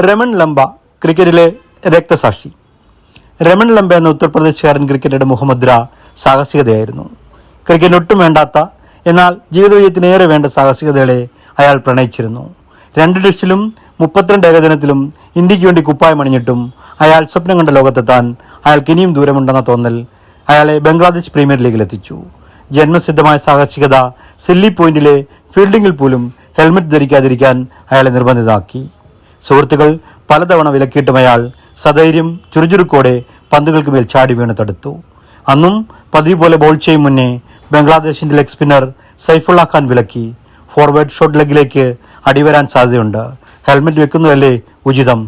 രമൺ ലംബ ക്രിക്കറ്റിലെ രക്തസാക്ഷി. രമൺ ലംബ എന്ന ഉത്തർപ്രദേശുകാരൻ ക്രിക്കറ്ററുടെ മുഹമ്മദ്ര സാഹസികതയായിരുന്നു. ക്രിക്കറ്റ് ഒട്ടും വേണ്ടാത്ത എന്നാൽ ജീവിതവിജയത്തിനേറെ വേണ്ട സാഹസികതകളെ അയാൾ പ്രണയിച്ചിരുന്നു. രണ്ട് ടെസ്റ്റിലും മുപ്പത്തിരണ്ട് ഏകദിനത്തിലും ഇന്ത്യയ്ക്ക് വേണ്ടി കുപ്പായം അണിഞ്ഞിട്ടും അയാൾ സ്വപ്നം കണ്ട ലോകത്തെത്താൻ അയാൾക്ക് ഇനിയും ദൂരമുണ്ടെന്ന തോന്നൽ അയാളെ ബംഗ്ലാദേശ് പ്രീമിയർ ലീഗിൽ എത്തിച്ചു. ജന്മസിദ്ധമായ സാഹസികത സില്ലി പോയിന്റിലെ ഫീൽഡിംഗിൽ പോലും ഹെൽമറ്റ് ധരിക്കാതിരിക്കാൻ അയാളെ നിർബന്ധിതമാക്കി സുഹൃത്തുക്കൾ പലതവണ വിലക്കിയിട്ടും അയാൾ സധൈര്യം ചുരുചുരുക്കോടെ പന്തുകൾക്ക് മേൽ ചാടി വീണ് തടുത്തു. അന്നും പതിവ് പോലെ ബോൾ ചെയ്യും മുന്നേ ബംഗ്ലാദേശിന്റെ ലെഗ് സ്പിന്നർ സൈഫുള്ള ഖാൻ വിലക്കി. ഫോർവേഡ് ഷോട്ട് ലെഗിലേക്ക് അടിവരാൻ സാധ്യതയുണ്ട്. ഹെൽമെറ്റ് വെക്കുന്നതല്ലേ ഉചിതം.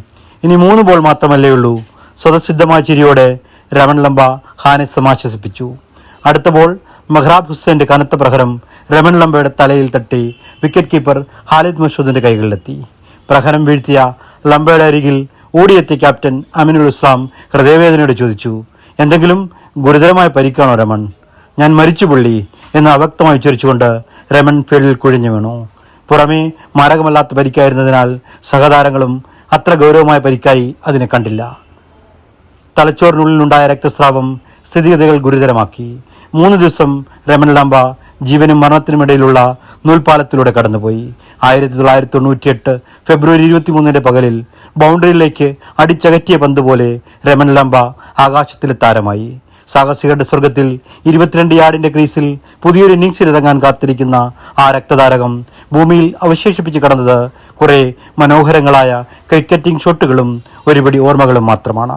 ഇനി മൂന്ന് ബോൾ മാത്രമല്ലേ ഉള്ളൂ. സ്വതസിദ്ധമായ ചിരിയോടെ രമൺ ലംബ ഖാനെ സമാശ്വസിപ്പിച്ചു. അടുത്ത ബോൾ മെഹ്റാബ് ഹുസൈന്റെ കനത്ത പ്രഹരം രമൺ ലംബയുടെ തലയിൽ തട്ടി വിക്കറ്റ് കീപ്പർ ഹാലിദ് മഷൂദിന്റെ കൈകളിലെത്തി. പ്രഹരം വീഴ്ത്തിയ ലംബയുടെ അരികിൽ ഓടിയെത്തിയ ക്യാപ്റ്റൻ അമിനുൽ ഇസ്ലാം ഹൃദയവേദനയോട് ചോദിച്ചു എന്തെങ്കിലും ഗുരുതരമായ പരിക്കാണോ രമൺ? ഞാൻ മരിച്ചു പുള്ളി എന്ന് അവ്യക്തമായി ഉച്ചരിച്ചുകൊണ്ട് രമൺ ഫീൽഡിൽ കുഴിഞ്ഞു വീണു. പുറമേ മാരകമല്ലാത്ത പരിക്കായിരുന്നതിനാൽ സഹതാരങ്ങളും അത്ര ഗൗരവമായ പരിക്കായി അതിനെ കണ്ടില്ല. തലച്ചോറിനുള്ളിലുണ്ടായ രക്തസ്രാവം സ്ഥിതിഗതികൾ ഗുരുതരമാക്കി. മൂന്ന് ദിവസം രമൺ ലാംബ ജീവനും മരണത്തിനുമിടയിലുള്ള നൂൽപാലത്തിലൂടെ കടന്നുപോയി. ആയിരത്തി തൊള്ളായിരത്തി തൊണ്ണൂറ്റിയെട്ട് ഫെബ്രുവരി ഇരുപത്തിമൂന്നിന്റെ പകലിൽ ബൗണ്ടറിയിലേക്ക് അടിച്ചകറ്റിയ പന്ത് പോലെ രമൻ ലംബ ആകാശത്തിലെ താരമായി. സാഹസികരുടെ സ്വർഗത്തിൽ ഇരുപത്തിരണ്ട് യാർഡിന്റെ ക്രീസിൽ പുതിയൊരു ഇന്നിംഗ്സിൽ ഇറങ്ങാൻ കാത്തിരിക്കുന്ന ആ രക്തതാരകം ഭൂമിയിൽ അവശേഷിപ്പിച്ച് കടന്നത് കുറെ മനോഹരങ്ങളായ ക്രിക്കറ്റിംഗ് ഷോട്ടുകളും ഒരുപടി ഓർമ്മകളും മാത്രമാണ്.